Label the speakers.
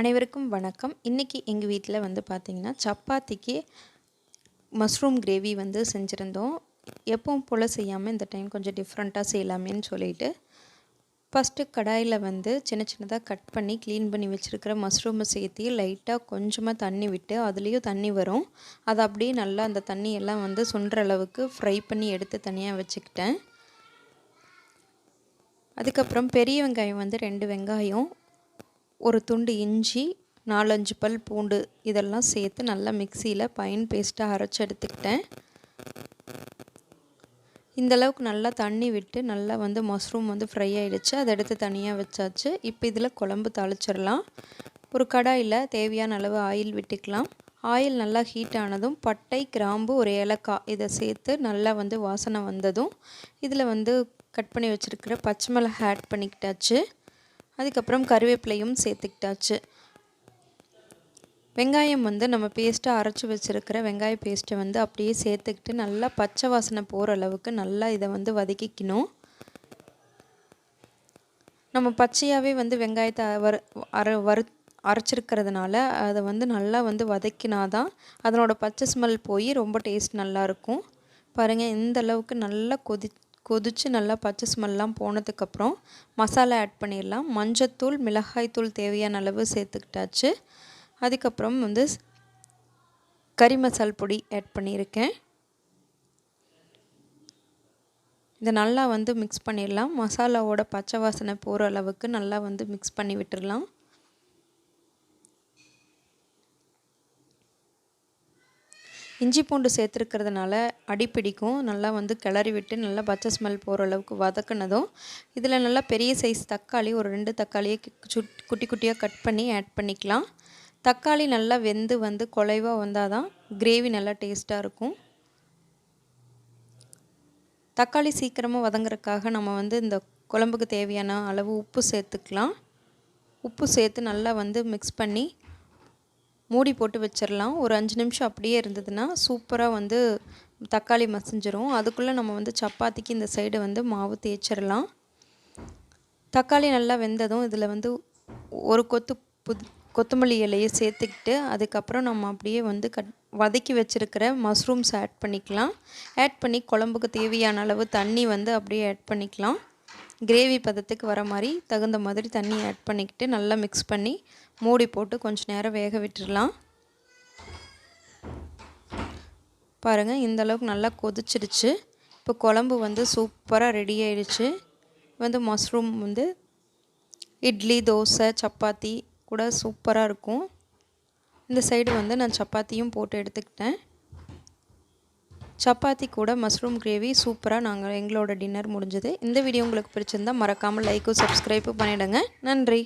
Speaker 1: அனைவருக்கும் வணக்கம். இன்றைக்கி எங்கள் வீட்டில் வந்து பார்த்திங்கன்னா சப்பாத்திக்கு மஷ்ரூம் கிரேவி வந்து செஞ்சுருந்தோம். எப்பவும் போல் செய்யாமல் இந்த டைம் கொஞ்சம் டிஃப்ரெண்ட்டாக செய்யலாமேன்னு சொல்லிட்டு ஃபஸ்ட்டு கடாயில் வந்து சின்ன சின்னதாக கட் பண்ணி க்ளீன் பண்ணி வச்சுருக்கிற மஷ்ரூமை சேர்த்து லைட்டாக கொஞ்சமாக தண்ணி விட்டு அதுலேயும் தண்ணி வரும். அதை அப்படியே நல்லா அந்த தண்ணியெல்லாம் வந்து சுன்ற அளவுக்கு ஃப்ரை பண்ணி எடுத்து தனியாக வச்சுக்கிட்டேன். அதுக்கப்புறம் பெரிய வெங்காயம் வந்து ரெண்டு வெங்காயம் ஒரு துண்டு இஞ்சி நாலஞ்சு பல் பூண்டு இதெல்லாம் சேர்த்து நல்லா மிக்சியில் பைன் பேஸ்ட்டாக அரைச்சி எடுத்துக்கிட்டேன். இந்த அளவுக்கு நல்லா தண்ணி விட்டு நல்லா வந்து மஷ்ரூம் வந்து ஃப்ரை ஆகிடுச்சு அதை எடுத்து தனியாக வச்சாச்சு. இப்போ இதில் குழம்பு தாளிச்சிடலாம். ஒரு கடாயில் தேவையான அளவு ஆயில் விட்டுக்கலாம். ஆயில் நல்லா ஹீட் ஆனதும் பட்டை கிராம்பு ஒரு ஏலக்காய் இதை சேர்த்து நல்லா வந்து வாசனை வந்ததும் இதில் வந்து கட் பண்ணி வச்சுருக்கிற பச்சை மிளகாய் ஆட் பண்ணிக்கிட்டாச்சு. அதுக்கப்புறம் கருவேப்பிலையும் சேர்த்துக்கிட்டாச்சு. வெங்காயம் வந்து நம்ம பேஸ்ட்டாக அரைச்சி வச்சுருக்கிற வெங்காய பேஸ்ட்டை வந்து அப்படியே சேர்த்துக்கிட்டு நல்லா பச்சை வாசனை போகிற அளவுக்கு நல்லா இதை வந்து வதக்கிக்கணும். நம்ம பச்சையாகவே வந்து வெங்காயத்தை வறு அரை வறு அரைச்சிருக்கிறதுனால அதை வந்து நல்லா வந்து வதக்கினாதான் அதனோட பச்சை ஸ்மெல் போய் ரொம்ப டேஸ்ட் நல்லாயிருக்கும் பாருங்கள் இந்த அளவுக்கு நல்லா கொதி கொதித்து நல்லா பச்சை ஸ்மெல்லாம் போனதுக்கப்புறம் மசாலா ஆட் பண்ணிடலாம். மஞ்சத்தூள் மிளகாய்த்தூள் தேவையான அளவு சேர்த்துக்கிட்டாச்சு. அதுக்கப்புறம் வந்து கறி மசால் பொடி ஆட் பண்ணியிருக்கேன். இதை நல்லா வந்து மிக்ஸ் பண்ணிடலாம். மசாலாவோட பச்சை வாசனை போகிற அளவுக்கு நல்லா வந்து மிக்ஸ் பண்ணி விட்டுடலாம். இஞ்சி பூண்டு சேர்த்துருக்கிறதுனால அடிப்பிடிக்கும் நல்லா வந்து கிளறி விட்டு நல்லா பச்சை ஸ்மெல் போகிற அளவுக்கு வதக்குனதும் இதில் நல்லா பெரிய சைஸ் தக்காளி ஒரு ரெண்டு தக்காளியை சுட் குட்டி குட்டியாக கட் பண்ணி ஆட் பண்ணிக்கலாம். தக்காளி நல்லா வெந்து வந்து குலைவாக வந்தால் தான் கிரேவி நல்லா டேஸ்ட்டாக இருக்கும். தக்காளி சீக்கிரமாக வதங்குறதுக்காக நம்ம வந்து இந்த குழம்புக்கு தேவையான அளவு உப்பு சேர்த்துக்கலாம். உப்பு சேர்த்து நல்லா வந்து மிக்ஸ் பண்ணி மூடி போட்டு வச்சிடலாம் ஒரு அஞ்சு நிமிஷம் அப்படியே இருந்ததுன்னா சூப்பராக வந்து தக்காளி மசிஞ்சிரும். அதுக்குள்ளே நம்ம வந்து சப்பாத்திக்கு இந்த சைடு வந்து மாவு தேய்ச்சிடலாம் தக்காளி நல்லா வெந்ததும் இதில் வந்து ஒரு கொத்து புது கொத்தமல்லி இலையை சேர்த்துக்கிட்டு அதுக்கப்புறம் நம்ம அப்படியே வந்து கட் வதக்கி வச்சுருக்கிற மஷ்ரூம்ஸ் ஆட் பண்ணிக்கலாம். ஆட் பண்ணி குழம்புக்கு தேவையான அளவு தண்ணி வந்து அப்படியே ஆட் பண்ணிக்கலாம். கிரேவி பதத்துக்கு வர மாதிரி தகுந்த மாதிரி தண்ணி ஆட் பண்ணிக்கிட்டு நல்லா மிக்ஸ் பண்ணி மூடி போட்டு கொஞ்சம் நேரம் வேக விட்டுடலாம் பாருங்கள் இந்தளவுக்கு நல்லா கொதிச்சிடுச்சு. இப்போ குழம்பு வந்து சூப்பராக ரெடி ஆயிடுச்சு. வந்து மஷ்ரூம் வந்து இட்லி தோசை சப்பாத்தி கூட சூப்பராக இருக்கும். இந்த சைடு வந்து நான் சப்பாத்தியும் போட்டு எடுத்துக்கிட்டேன். சப்பாத்தி கூட மஷ்ரூம் கிரேவி சூப்பராக நாங்கள் எங்களோட டின்னர் முடிஞ்சது. இந்த வீடியோ உங்களுக்கு பிடிச்சிருந்தால் மறக்காமல் லைக்கும் சப்ஸ்கிரைப்பும் பண்ணிவிடுங்க நன்றி.